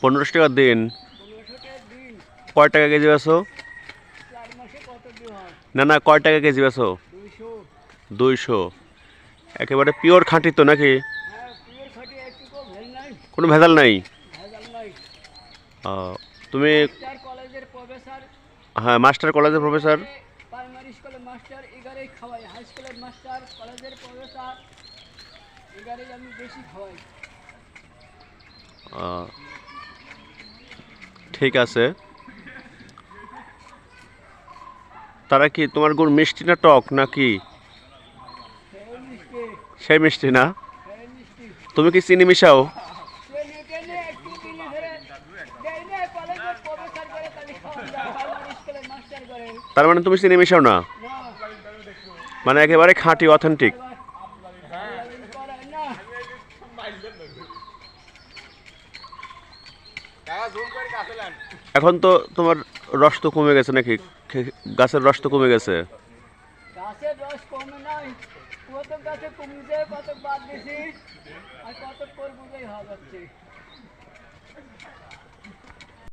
পনেরোশো টাকা দিন। কয় টাকা কেজি বেছো হয়? না না কয় টাকা কেজি বেছো দুইশো। একেবারে পিওর খাঁটি তো নাকি? হ্যাঁ কোনো ভেজাল নাই? ও, তুমি হ্যাঁ মাস্টার কলেজের প্রফেসর। প্রাইমারি স্কুলের মাস্টার এগারেই খাওয়াই। হাই স্কুলের মাস্টার কলেজের প্রফেসর। ঠিক আছে। তারা কি তোমার গুড় মিষ্টি না টক নাকি? সেই মিষ্টি না? তুমি কি চিনি মিশাও? তার মানে তুমি চিনি মিশাও না? মানে একেবারে খাঁটি অথেন্টিক করে না এখন তো তোমার রস তো কমে গেছে নাকি? গাছের রস তো কমে গেছে। গাছের রস কমে নাই। কত গাছে কত বাদ দিছি, আর কত করব যাচ্ছে